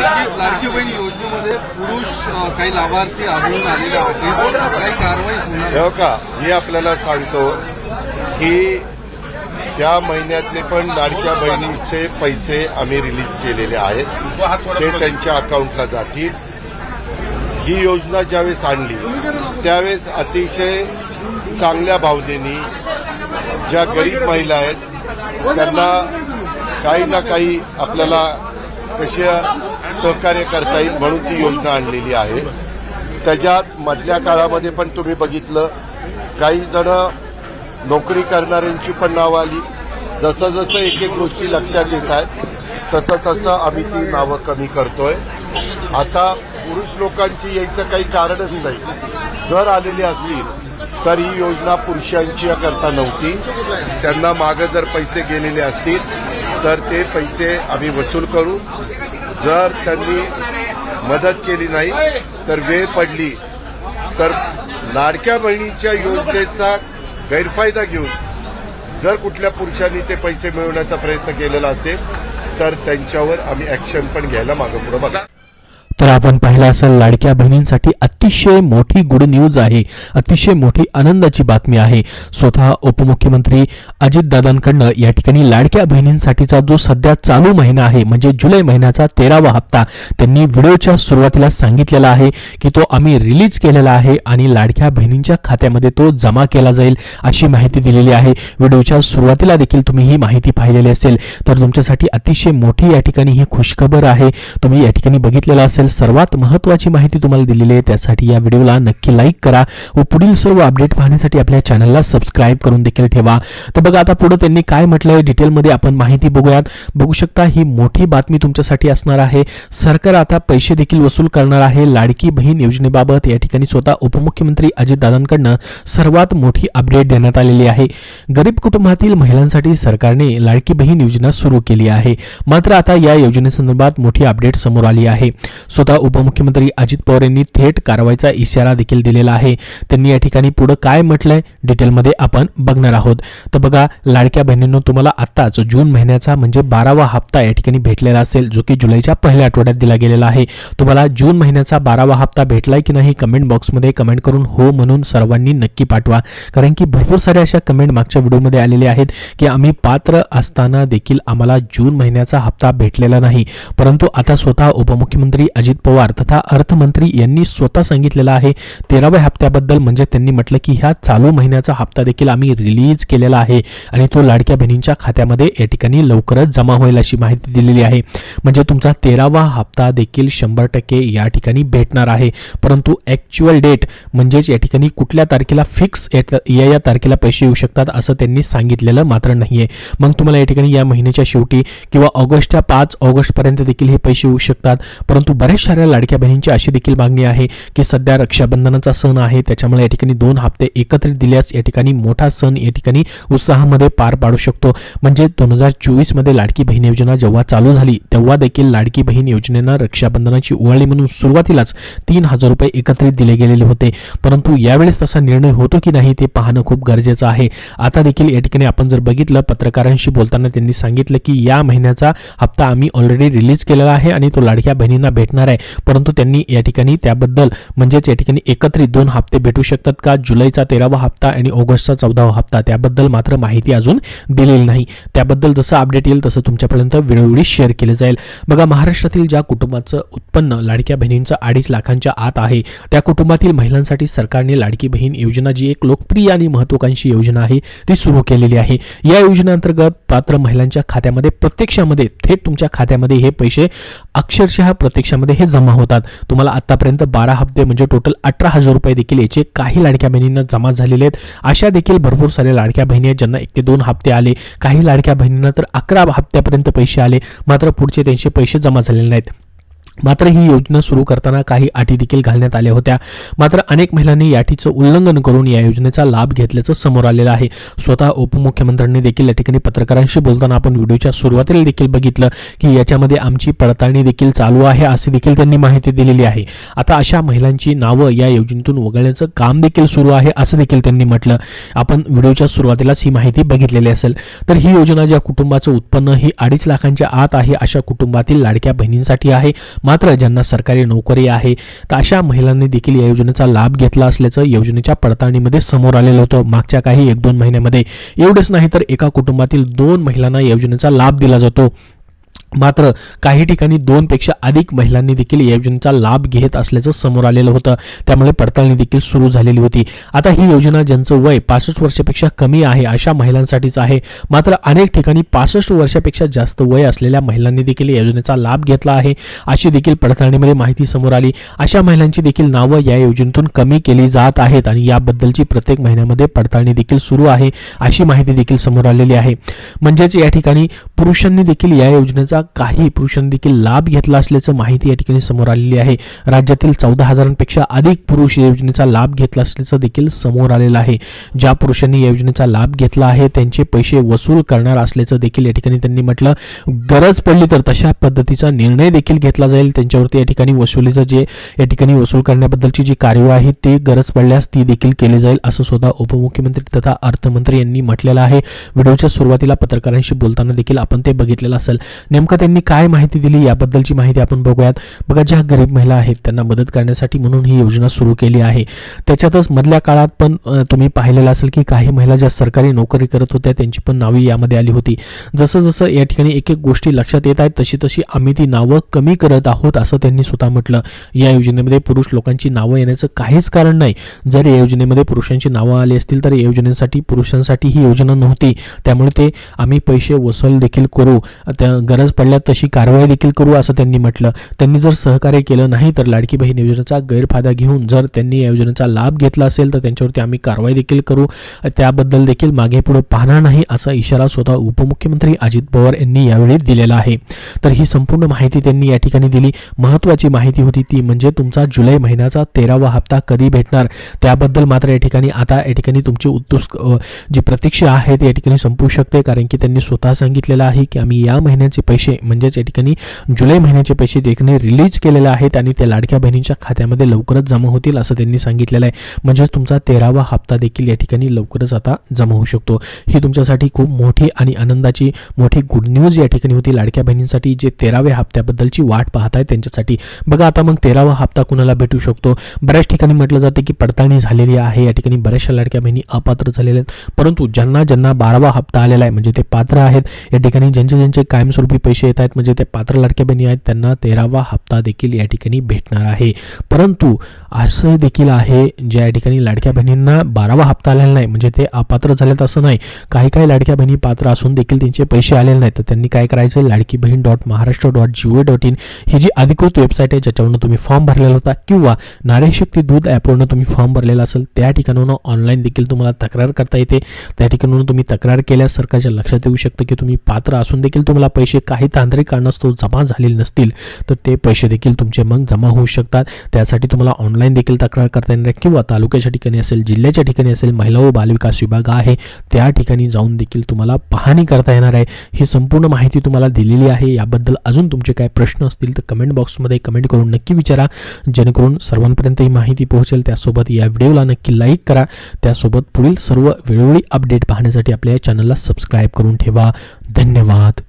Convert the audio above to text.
लाडकी बहीण योजनेमध्ये पुरुष काही लाभार्थी आढळून आलेले आहेत. काही कारवाई होणार का मी आपल्याला सांगतो की त्या महिन्यातले पण लाडक्या बहिणीचे पैसे आम्ही रिलीज केलेले आहेत. ते त्यांच्या अकाउंटला जातील. ही योजना ज्यावेळेस आणली त्यावेळेस अतिशय चांगल्या भावनेनी ज्या गरीब महिला आहेत त्यांना काही ना काही आपल्याला कशी सहकार्य करता येईल म्हणून ती योजना आणलेली आहे. त्याच्यात मधल्या काळामध्ये पण तुम्ही बघितलं काही जण नोकरी करणाऱ्यांची पण नावं आली. जसं जसं एक एक गोष्टी लक्षात येत आहेत तसं तसं आम्ही ती नावं कमी करतोय. आता पुरुष लोकांची यायचं काही कारणच नाही. जर आलेली असली तर ही योजना पुरुषांची करता नव्हती. त्यांना मागं जर पैसे गेलेले असतील तर ते पैसे आम्ही वसूल करू. जर त्यांनी मदत केली नाही तर वेळ पडली. तर लाडक्या बहिणीच्या योजनेचा गैरफायदा घेऊन जर कुठल्या पुरुषांनी ते पैसे मिळवण्याचा प्रयत्न केलेला असेल तर त्यांच्यावर आम्ही ऍक्शन पण घ्यायला मागं पुढे बघा. तर आपण पाहिलं असेल लाडक्या बहिणींसाठी अतिशय मोठी गुड न्यूज आहे अतिशय मोठी आनंदाची बातमी आहे. स्वतः उपमुख्यमंत्री अजितदादांकडनं या ठिकाणी लाडक्या बहिणींसाठीचा जो सध्या चालू महिना आहे म्हणजे जुलै महिन्याचा तेरावा हप्ता त्यांनी व्हिडिओच्या सुरुवातीला सांगितलेला आहे की तो आम्ही रिलीज केलेला आहे आणि लाडक्या बहिणींच्या खात्यामध्ये तो जमा केला जाईल अशी माहिती दिलेली आहे. व्हिडिओच्या सुरुवातीला देखील तुम्ही ही माहिती पाहिलेली असेल तर तुमच्यासाठी अतिशय मोठी या ठिकाणी ही खुशखबर आहे. तुम्ही या ठिकाणी बघितलेलं असेल सर्वात महत्त्वाची माहिती तुम्हाला दिलेली आहे त्यासाठी या व्हिडिओला नक्की लाईक करा. व पुढील सर्व अपडेट पाहण्यासाठी आपल्या चॅनलला सबस्क्राईब करून देखील ठेवा. तर बघा आता पुढे त्यांनी काय म्हटलंय डिटेलमध्ये आपण माहिती बघूयात. बघू शकता ही मोठी बातमी तुमच्यासाठी असणार आहे. सरकार आता पैसे देखील वसूल करणार आहे. लाडकी बहीण योजनेबाबत या ठिकाणी स्वतः उपमुख्यमंत्री अजितदादांकडनं सर्वात मोठी अपडेट देण्यात आलेली आहे. गरीब कुटुंबातील महिलांसाठी सरकारने लाडकी बहीण योजना सुरू केली आहे. मात्र आता या योजनेसंदर्भात मोठी अपडेट समोर आली आहे. स्वतः उपमुख्यमंत्री अजित पवार यांनी थेट कारवाईचा इशारा देखील दिलेला आहे. त्यांनी या ठिकाणी पुढे काय म्हटलंय डिटेलमध्ये आपण बघणार आहोत. तर बघा लाडक्या बहिणींनो तुम्हाला आत्ताच जून महिन्याचा म्हणजे बारावा हप्ता या ठिकाणी भेटलेला असेल जो की जुलैच्या पहिल्या आठवड्यात दिला गेलेला आहे. तुम्हाला जून महिन्याचा बारावा हप्ता भेटलाय की नाही कमेंट बॉक्समध्ये कमेंट करून हो म्हणून सर्वांनी नक्की पाठवा. कारण की भरपूर साऱ्या अशा कमेंट मागच्या व्हिडिओमध्ये आलेल्या आहेत की आम्ही पात्र असताना देखील आम्हाला जून महिन्याचा हप्ता भेटलेला नाही. परंतु आता स्वतः उपमुख्यमंत्री अजित पवार तथा अर्थमंत्री यांनी स्वतः सांगितलेलं आहे. तेराव्या हप्त्याबद्दल म्हणजे त्यांनी म्हटलं की ह्या चालू महिन्याचा हप्ता देखील आम्ही रिलीज केलेला आहे आणि तो लाडक्या बहिणींच्या खात्यामध्ये या ठिकाणी लवकरच जमा होईल अशी माहिती दिलेली आहे. म्हणजे तुमचा तेरावा हप्ता देखील शंभर टक्के या ठिकाणी भेटणार आहे. परंतु ॲक्च्युअल डेट म्हणजेच या ठिकाणी कुठल्या तारखेला फिक्स या या तारखेला पैसे येऊ शकतात असं त्यांनी सांगितलेलं मात्र नाहीये. मग तुम्हाला या ठिकाणी या महिन्याच्या शेवटी किंवा ऑगस्टच्या पाच ऑगस्टपर्यंत देखील हे पैसे येऊ शकतात. परंतु बऱ्याच साऱ्या लाडक्या बहिणींची अशी देखील मागणी आहे की सध्या रक्षाबंधनाचा सण आहे त्याच्यामुळे या ठिकाणी दोन हप्ते एकत्रित दिल्यास या ठिकाणी मोठा सण या ठिकाणी उत्साहामध्ये पार पाडू शकतो. म्हणजे दोन हजार चोवीसमध्ये लाडकी बहीण योजना जेव्हा चालू झाली तेव्हा देखील लाडकी बहीण योजनेनं रक्षाबंधनाची ओवाळी म्हणून सुरुवातीलाच तीन हजार रुपये एकत्रित दिले गेलेले होते. परंतु यावेळेस तसा निर्णय होतो की नाही ते पाहणं खूप गरजेचं आहे. आता देखील या ठिकाणी आपण जर बघितलं पत्रकारांशी बोलताना त्यांनी सांगितलं की या महिन्याचा हप्ता आम्ही ऑलरेडी रिलीज केलेला आहे आणि तो लाडक्या बहिणींना भेटणार आहे. परंतु त्यांनी या ठिकाणी त्याबद्दल म्हणजेच या ठिकाणी एकत्रित दोन हप्ते भेटू शकतात का? जुलैचा तेरावा हप्ता आणि ऑगस्टचा चौदावा हप्ता त्याबद्दल मात्र माहिती अजून दिलेली नाही. त्याबद्दल जसं अपडेट येईल तसं तुमच्यापर्यंत वेळोवेळी शेअर केलं जाईल. बघा महाराष्ट्रातील ज्या कुटुंबाचं उत्पन्न लाडक्या बहिणींचं अडीच लाखांच्या आत आहे त्या कुटुंबातील महिलांसाठी सरकारने लाडकी बहीण योजना जी एक लोकप्रिय आणि महत्वाकांक्षी योजना आहे ती सुरू केलेली आहे. या योजनेअंतर्गत पात्र महिलांच्या खात्यामध्ये प्रत्यक्षामध्ये थेट तुमच्या खात्यामध्ये हे पैसे अक्षरशः प्रत्यक्षामध्ये हे जमा होतात. तुम्हाला आतापर्यंत बारा हप्ते म्हणजे टोटल अठरा हजार रुपये देखील याचे काही लाडक्या बहिणींना जमा झालेले आहेत. अशा देखील भरपूर साऱ्या लाडक्या बहिणी आहेत ज्यांना एक ते दोन हप्ते आले. काही लाडक्या बहिणींना तर अकरा हप्त्यापर्यंत पैसे आले मात्र पुढचे त्यांचे पैसे जमा झालेले नाहीत. मात्र ही योजना सुरू करताना काही अटी देखील घालण्यात आल्या होत्या. मात्र अनेक महिलांनी या अटीचं उल्लंघन करून या योजनेचा लाभ घेतल्याचं समोर आलेलं आहे. स्वतः उपमुख्यमंत्र्यांनी देखील या ठिकाणी पत्रकारांशी बोलताना आपण व्हिडिओच्या सुरुवातीला देखील बघितलं की याच्यामध्ये आमची पडताळणी देखील चालू आहे असे देखील त्यांनी माहिती दिलेली आहे. आता अशा महिलांची नावं या योजनेतून वगळण्याचं काम देखील सुरू आहे असं देखील त्यांनी म्हटलं. आपण व्हिडिओच्या सुरुवातीलाच ही माहिती बघितलेली असेल. तर ही योजना ज्या कुटुंबाचं उत्पन्न ही अडीच लाखांच्या आत आहे अशा कुटुंबातील लाडक्या बहिणींसाठी आहे. मात्र ज्यांना सरकारी नोकरी आहे तर अशा महिलांनी देखील या योजनेचा लाभ घेतला असल्याचं योजनेच्या पडताळणीमध्ये समोर आलेलं होतं. मागच्या काही एक दोन महिन्यामध्ये एवढंच नाही तर एका कुटुंबातील दोन महिलांना योजनेचा लाभ दिला जातो. मात्र काही ठिकाणी दोनपेक्षा अधिक महिलांनी देखील या योजनेचा लाभ घेत असल्याचं समोर आलेलं होतं. त्यामुळे पडताळणी देखील सुरू झालेली होती. आता ही योजना ज्यांचं वय पासष्ट वर्षापेक्षा कमी आहे अशा महिलांसाठीच आहे. मात्र अनेक ठिकाणी पासष्ट वर्षापेक्षा जास्त वय असलेल्या महिलांनी देखील या योजनेचा लाभ घेतला आहे अशी देखील पडताळणीमध्ये माहिती समोर आली. अशा महिलांची देखील नावं या योजनेतून कमी केली जात आहेत आणि याबद्दलची प्रत्येक महिन्यामध्ये पडताळणी देखील सुरू आहे अशी माहिती देखील समोर आलेली आहे. म्हणजेच या ठिकाणी पुरुषांनी देखील या योजनेचा काही पुरुषांनी देखील लाभ घेतला असल्याचं माहिती या ठिकाणी समोर आलेली आहे. राज्यातील चौदा हजारांपेक्षा अधिक पुरुष या योजनेचा लाभ घेतला असल्याचं देखील समोर आलेलं आहे. ज्या पुरुषांनी या योजनेचा लाभ घेतला आहे त्यांचे पैसे वसूल करणार असल्याचं देखील या ठिकाणी त्यांनी म्हटलं. गरज पडली तर तशा पद्धतीचा निर्णय देखील घेतला जाईल. त्यांच्यावरती या ठिकाणी वसुलीचं जे या ठिकाणी वसूल करण्याबद्दलची जी कार्यवाही आहे ती गरज पडल्यास ती देखील केली जाईल असं स्वतः उपमुख्यमंत्री तथा अर्थमंत्री यांनी म्हटलेलं आहे. व्हिडिओच्या सुरुवातीला पत्रकारांशी बोलताना देखील आपण ते बघितलेलं असेल. नेमकं त्यांनी काय माहिती दिली याबद्दलची माहिती आपण बघूयात. बघा ज्या गरीब महिला आहेत त्यांना मदत करण्यासाठी म्हणून ही योजना सुरू केली आहे. त्याच्यातच मधल्या काळात पण तुम्ही पाहिलेलं असेल की काही महिला ज्या सरकारी नोकरी करत होत्या त्यांची पण नावे यामध्ये आली होती. जसं जसं या ठिकाणी एक एक गोष्टी लक्षात येत आहेत तशी तशी आम्ही ती नावं कमी करत आहोत असं त्यांनी स्वतः म्हटलं. या योजनेमध्ये पुरुष लोकांची नावं येण्याचं काहीच कारण नाही. जर या योजनेमध्ये पुरुषांची नावं आली असतील तर या योजनेसाठी पुरुषांसाठी ही योजना नव्हती. त्यामुळे ते आम्ही पैसे वसूल देखील करू. त्या गरज पडल्या तशी कारवाई देखील करू असं त्यांनी म्हटलं. त्यांनी जर सहकार्य केलं नाही तर लाडकी बहीण योजनेचा गैरफायदा घेऊन जर त्यांनी या योजनेचा लाभ घेतला असेल तर त्यांच्यावरती आम्ही कारवाई देखील करू. त्याबद्दल देखील मागे पुढे पाहणार नाही असा इशारा स्वतः उपमुख्यमंत्री अजित पवार यांनी यावेळी दिलेला आहे. तर ही संपूर्ण माहिती त्यांनी या ठिकाणी दिली. महत्त्वाची माहिती होती ती म्हणजे तुमचा जुलै महिन्याचा तेरावा हप्ता कधी भेटणार? त्याबद्दल मात्र या ठिकाणी आता या ठिकाणी तुमची उत्तुस्क जी प्रतीक्षा आहे ती या ठिकाणी संपू शकते कारण की त्यांनी स्वतः सांगितलेलं आहे की आम्ही या महिन्याचे पैसे म्हणजेच या ठिकाणी जुलै महिन्याचे पैसे देखणे रिलीज केलेले आहेत आणि ते लाडक्या बहिणींच्या खात्यामध्ये लवकरच जमा होतील असं त्यांनी सांगितलेलं आहे. म्हणजेच तुमचा तेरावा हप्ता देखील या ठिकाणी लवकरच आता जमा होऊ शकतो. ही तुमच्यासाठी खूप मोठी आणि आनंदाची मोठी गुड न्यूज या ठिकाणी होती. लाडक्या बहिणींसाठी जे तेराव्या हप्त्याबद्दलची वाट पाहत आहेत त्यांच्यासाठी. बघा आता मग तेरावा हप्ता कुणाला भेटू शकतो? बऱ्याच ठिकाणी म्हटलं जाते की पडताळणी झालेली आहे. या ठिकाणी बऱ्याचशा लाडक्या बहिणी अपात्र झालेल्या आहेत. परंतु ज्यांना ज्यांना बारावा हप्ता आलेला आहे म्हणजे ते पात्र आहेत. या ठिकाणी ज्यांचे ज्यांचे कायमस्वरूपी पैसे येत आहेत म्हणजे ते पात्र लाडक्या बहिणी आहेत त्यांना तेरावा हप्ता देखील या ठिकाणी भेटणार आहे. परंतु असं देखील आहे ज्या या ठिकाणी लाडक्या बहिणींना बारावा हप्ता आलेला नाही म्हणजे ते अपात्र झालेत असं नाही. काही काही लाडक्या बहिणी पात्र असून देखील त्यांचे पैसे आलेले नाहीत. तर त्यांनी काय करायचं? Ladki Bahin dot Maharashtra dot G O dot in ही जी अधिकृत वेबसाईट आहे ज्याच्यावरनं तुम्ही फॉर्म भरलेला होता किंवा नारीशक्ती दूध ॲपवरनं तुम्ही फॉर्म भरलेला असेल त्या ठिकाणाहून ऑनलाईन देखील तुम्हाला तक्रार करता येते. त्या ठिकाणाहून तुम्ही तक्रार केल्यास सरकारच्या लक्षात येऊ शकतं की तुम्ही पात्र असून देखील तुम्हाला पैसे काही तांत्रिक कारणास्तव जमा झालेले नसतील तर ते पैसे देखील तुमचे मग जमा होऊ शकतात. त्यासाठी तुम्हाला ऑनलाईन देखील तक्रार करता येणार आहे. किंवा तालुक्याच्या ठिकाणी असेल जिल्ह्याच्या ठिकाणी असेल महिला व बालविकास विभाग आहे त्या ठिकाणी जाऊन देखील तुम्हाला पाहणी करता येणार आहे. ही संपूर्ण माहिती तुम्हाला दिलेली आहे. याबद्दल अजून तुमचे काय प्रश्न असतील तर कमेंट बॉक्समध्ये कमेंट करून नक्की विचारा. जेणेकरून सर्वांपर्यंत ही माहिती पोहोचेल. त्यासोबत या व्हिडिओला नक्की लाईक करा. त्यासोबत पुढील सर्व वेळोवेळी अपडेट पाहण्यासाठी आपल्या या चॅनलला सबस्क्राईब करून ठेवा. धन्यवाद.